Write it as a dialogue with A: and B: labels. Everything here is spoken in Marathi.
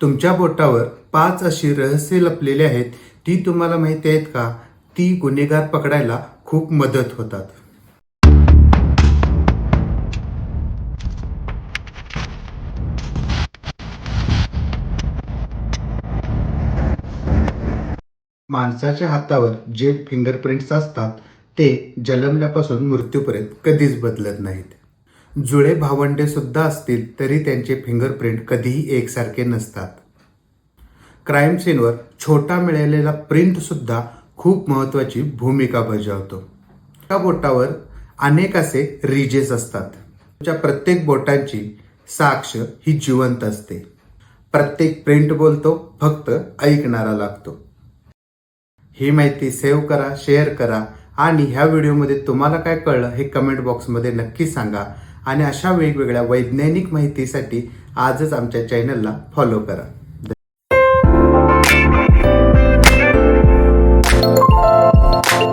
A: तुमच्या बोटावर पाच अशी रहस्य लपलेली आहेत ती तुम्हाला माहिती आहेत का? ती गुन्हेगार पकडायला खूप मदत होतात. माणसाच्या हातावर जे फिंगरप्रिंट्स असतात ते जन्मल्यापासून मृत्यूपर्यंत कधीच बदलत नाहीत. जुळे भावंडे सुद्धा असतील तरी त्यांचे फिंगरप्रिंट कधीही एकसारखे नसतात. क्राईम सीनवर छोटा मिळालेला प्रिंट सुद्धा खूप महत्वाची भूमिका बजावतो. त्या बोटावर अनेक असे रिजेस असतात. तुमच्या प्रत्येक बोटांची साक्ष ही जिवंत असते. प्रत्येक प्रिंट बोलतो फक्त ऐकणारा लागतो. ही माहिती सेव्ह करा शेअर करा आणि ह्या व्हिडिओमध्ये तुम्हाला काय कळलं हे कमेंट बॉक्समध्ये नक्की सांगा. आणि अशा वेगवेगळ्या वैज्ञानिक माहितीसाठी आजच आमच्या चॅनलला फॉलो करा.